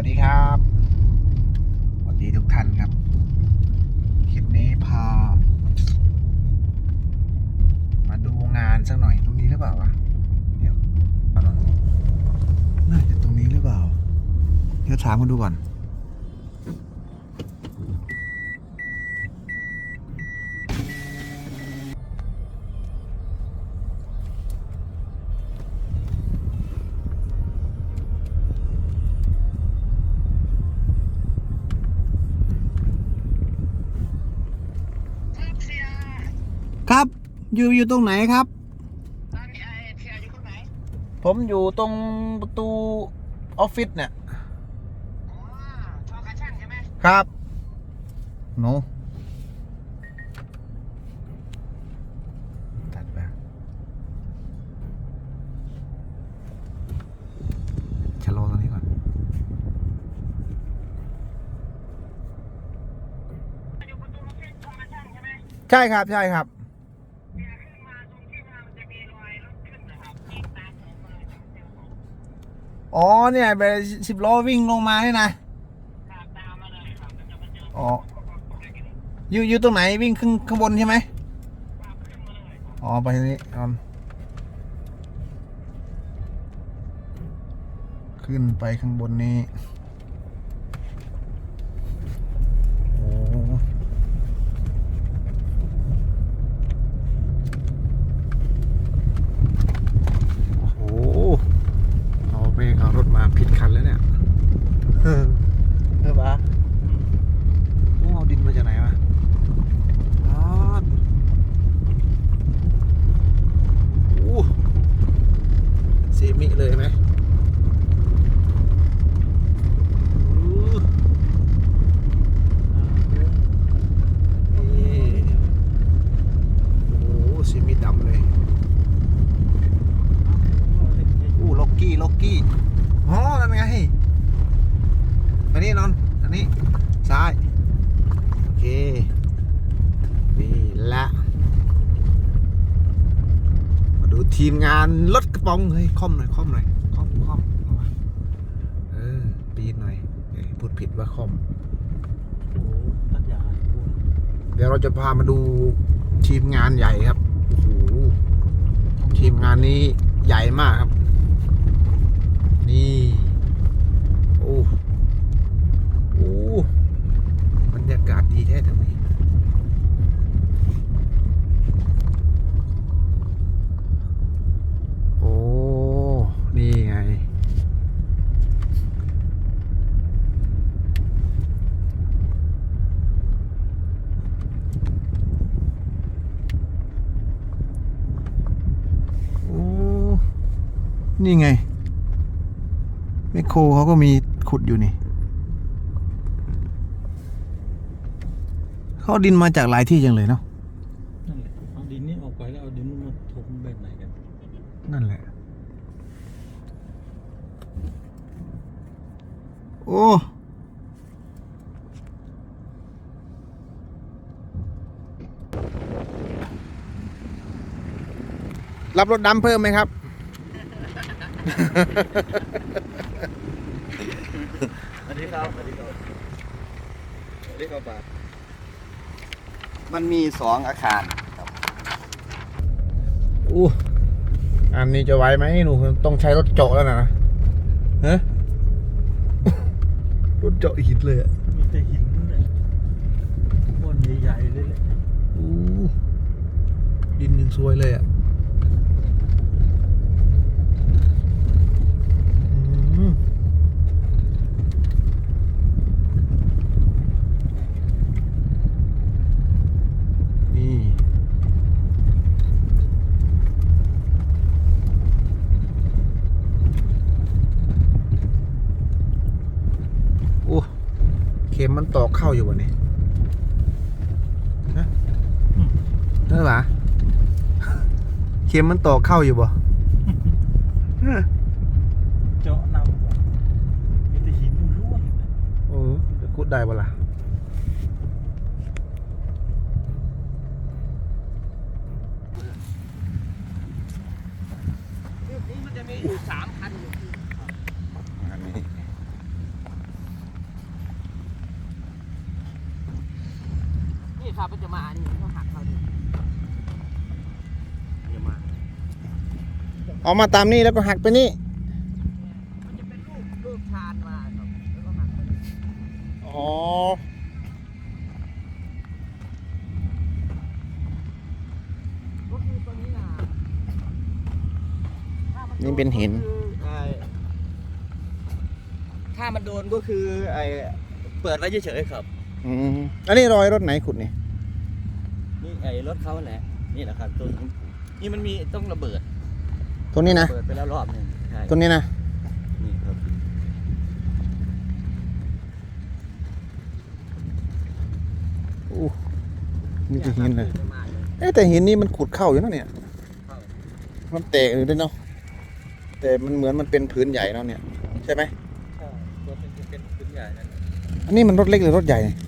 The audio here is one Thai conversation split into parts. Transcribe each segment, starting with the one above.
วัสดีครับสวัสดีทุกท่านครับ คลิปนี้พา มาดูงานสักหน่อยตรงนี้หรือเปล่าวะเดี๋ยวเอาหน่อยน่าจะตรงนี้หรือเปล่า เดี๋ยวถามกันดูก่อน อยู่อยู่ตรงไหนครับตอนนี้ไอ้เสียอยู่ตรงไหนผมอยู่ตรงประตูออฟฟิศเนี่ยอ๋อทอกระช่างใช่ไหมครับโนตัดไปชะลอตรงนี้ก่อน อยู่ประตูรถเส้นทอกระช่างใช่ไหมใช่ครับใช่ครับ เสียขึ้นมาตรงที่ว่ามันจะมีรอยรถขึ้นนะครับยิงตามผมมาเจอผม อ๋อเนี่ยไปสิบล้อวิ่งลงมาเนี่ยนะขับตามมาเลยครับแล้วจะมาเจออ๋ออยู่อยู่ตรงไหนวิ่งขึ้นข้างบนใช่ไหมขับขึ้นมาเลยอ๋อไปทางนี้ก่อนขึ้นไปข้างบนนี้ โอ้โหเอาไปเอารถมาผิดคันแล้วเนี่ย เออเออปะโอ้เอาดินมาจากไหนวะอ๋อ โอ้ซีมิเลยไหมอู้นี่โอ้ซีมิดำเลยอู้ล็อกกี้ ล็อกกี้อ๋อนั่นไงอันนี้นอนอันนี้ ซ้าย โอเค นี่ละ มาดู ทีมงานรถกระป๋องเฮ้ยค่อมหน่อยค่อมหน่อยค่อมค่อมเอาวะเออปีนหน่อยเอ้ยพูดผิดว่าค่อม โอ้ตัดยาเดี๋ยวเราจะพามาดูทีมงานใหญ่ครับโอ้โหทีมงานนี้ใหญ่มากครับ นี่ โอ้โหบรรยากาศดีแท้ตรงนี้ โอ้ นี่ไง โอ้ นี่ไงแมคโครเขาก็มีขุดอยู่นี่เขาเอาดินมาจากหลายที่จังเลยเนาะนั่นแหละเอาดินนี้ออกไปแล้วเอาดินนู้นมาถมแบบไหนกันนั่นแหละ โอ้รับรถดำเพิ่มไหมครับ สวัสดีครับสวัสดีครับสวัสดีครับป้ามันมีสองอาคารครับอู้อันนี้จะไหวไหมหนูต้องใช้รถเจาะแล้วนะฮะรถเจาะหินเลยอะมีแต่หินเนี่ยบนใหญ่ๆเลยแหละอู้ดินยังซวยเลยอะอืมนี่ โอ้เข็มมันตอกเข้าอยู่วะเนี่ยฮะเออปะเข็มมันตอกเข้าอยู่บ่เจาะนำก่อนมีแต่หินล้วนๆเลยโอ้จะคุดได้บ่ล่ะ นี่มันจะมีอยู่สามคันอยู่ อันนี้ ครับมัน จะมาอันนี้มันก็หักเขาดิมันจะมาเอามาตามนี่แล้วก็หักไปนี่ มันจะเป็นรูปรูปชานมาครับแล้วก็หักไปนี่อ๋อ ก็คือตัวนี้นะถ้ามันี่เป็นหินคือไอ้ถ้ามันโดนก็คือไอ้เปิดไว้เฉยๆครับ อืมอันนี้รอยรถไหนขุดนี่ นี่ไอ้รถเขาแหละนี่แหละครับตัวนี้นี่มันมีต้องระเบิดตัวนี้นะเปิดไปแล้วรอบหนึงใช่ตัวนี้นะนี่ครับอู้นี่จะหินเลยจะมาเลยเอ๊ะแต่หินนี่มันขุดเข้าอยู่นะเนี่ยมันแตกอยู่ด้วยเนาะแต่มันเหมือนมันเป็นพื้นใหญ่เนาะเนี่ยใช่ไหมใช่ตัวเป็นเป็นพื้นใหญ่นั่นอันนี้มันรถเล็กหรือรถใหญ่อันนี้ไอ้ไอ้ไอ้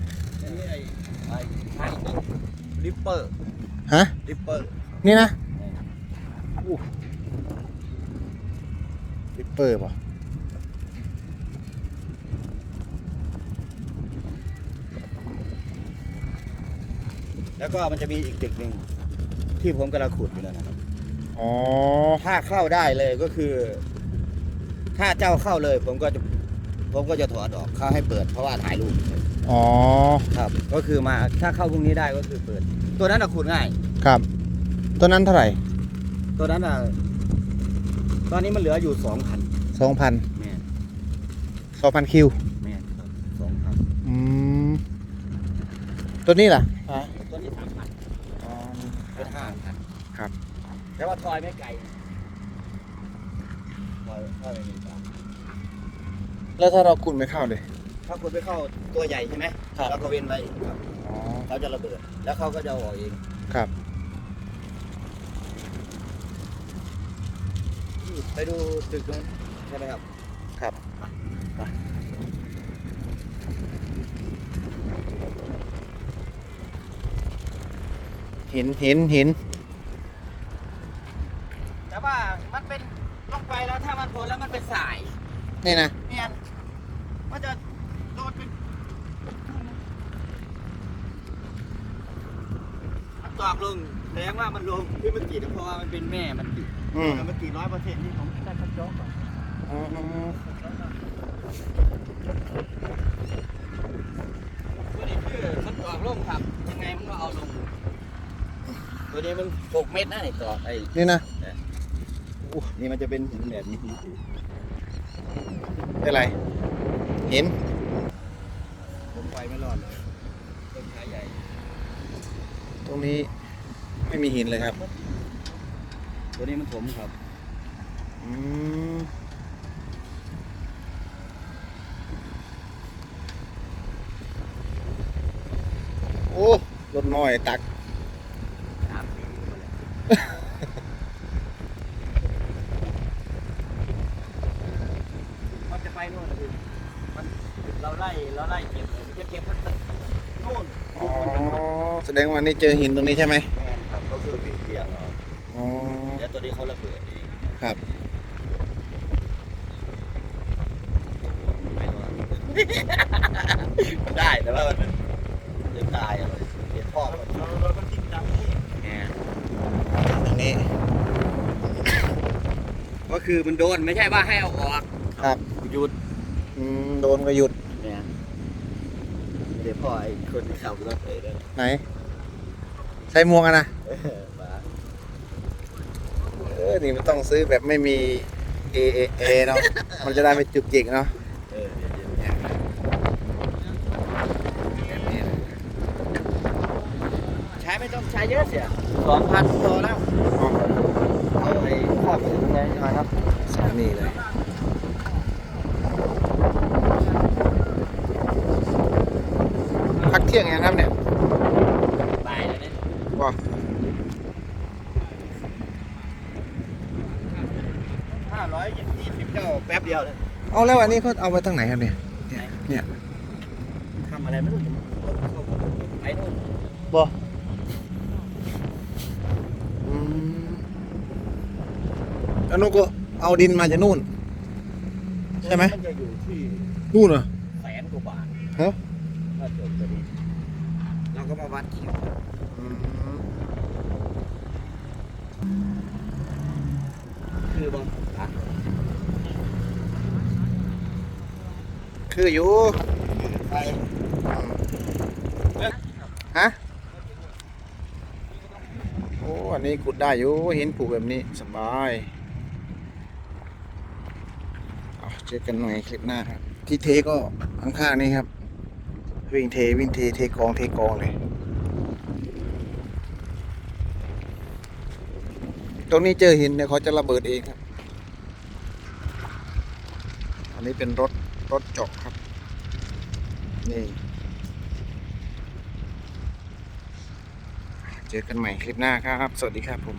ริปเปอร์ฮะริปเปอร์นี่นะริปเปอร์ป่ะแล้วก็มันจะมีอีกตึกหนึ่งที่ผมกำลังขุดอยู่นั่นนะครับอ๋อถ้าเข้าได้เลยก็คือ ถ้าเจ้าเข้าเลย ผมก็จะ ผมก็จะถอดออกเข้าให้เปิดเพราะว่าถ่ายรูปอ๋อ ครับ ก็คือมาถ้าเข้าพรุ่งนี้ได้ก็คือเปิด ตัวนั้นอะขุดง่าย ครับ ตัวนั้นเท่าไหร่ ตัวนั้นอะตอนนี้มันเหลืออยู่สองพันสองพันแม่นสองพันคิว แม่นครับสองพันอืม ตัวนี้ล่ะ ตัวนี้สามพันเป็นห้าพันครับ แต่ว่าทอยไม่ไกลทอยทอยไม่ไกล แล้วถ้าเราขุดไม่เข้าเลย ถ้าคุณไปเข้าตัวใหญ่ใช่ไหมครับ เราก็เว้นไว้ครับอ๋อ เขาจะระเบิด แล้วเขาก็จะเอาออกเองครับ ไปดูตึกนู้นใช่ไหมครับ ครับเห็นเห็นเห็นแต่ว่ามันเป็นลงไปแล้วถ้ามันโดนแล้วมันเป็นสาย นี่นะเนี่ย มันจะโดนเป็นมันตอกลงแสดงว่ามันลงที่มันกรีดเพราะว่ามันเป็นแม่มันกรีดอืมมันกรีดร้อยเปอร์เซ็นต์ที่ผมได้คัดจ้องก่อนอ๋อตัวนี้คือมันตอกลงครับ ยังไงมันก็เอาลง ตัวนี้มันหกเมตรนะไอ้ตอกไอ้นี่นะนี่มันจะเป็นหินแบบนี้เป็นไร เห็นผมไปไม่รอดเลยต้นขาใหญ่ ตรงนี้ไม่มีหินเลยครับ ตัวนี้มันผมครับ อืมโอ้รถน้อยตัก สามสี่คนเลยมันจะไปโน่นนะพี่มันเรา ไล่เราไล่เก็บเลยมันจะเก็บทั้งตึกโน่นอ๋อแสดงว่านี่เจอหินตรงนี้ใช่ไหมแม่นครับก็คือปีเปียกเอาอ๋อแล้วตัวนี้เขาระเบิดเองครับ ไม่รอดมันได้แต่ว่ามันยังตายอะเห็นพ่อมันเราเราก็ทิ้งน้ำที่แหมตรงนี้ ก็คือมันโดนไม่ใช่ว่าให้เอาออกครับ หยุดอืมโดนก็หยุดเนี่ยเดี๋ยวพ่อไอ้คนที่ขับรถไปเลยไหน ใส่หมวกอะนะ เออมาเออ นี่มันต้องซื้อแบบไม่มี A A A เนาะ มันจะได้ไม่จุกจิกเนาะเออเดี๋ยวเดี๋ยวเนี่ยแบบนี้นะใช้ไม่ต้องใช้เยอะเสียสองพันพอแล้วอ๋อเอาไอ้ข้าวถึงไงครับสองนี่เลย พักเที่ยงยังครับเนี่ยตายแล้วเนี่ยว้าห้าร้อยยี่สิบเจ้าแป๊บเดียวเลยเอาแล้วอันนี้เขาเอาไปทางไหนครับเนี่ย เนี่ยเนี่ยทำอะไรไม่รู้ไปนู่นบออืมแล้วนู้นก็เอาดินมาจากนู่น ใช่ไหมมันจะอยู่ที่นู่นเหรอแสนกว่าบาทฮะ ถ้าจบจะดีแล้ วก็ก็มาวัดคิวอืมคือบ่อะคืออยู่ไปฮะโอ้อันนี้ขุดได้อยู่เห็นผูกแบบนี้สบายเอาเจอกันหน่อยคลิปหน้าครับ ที่เทก็ข้างๆนี้ครับ วิ่งเทวิ่งเทเทกองเทกองเลย ตรงนี้เจอหินเนี่ยเขาจะระเบิดเองครับ อันนี้เป็นรถรถเจาะครับ นี่ เจอกันใหม่คลิปหน้าครับ สวัสดีครับผม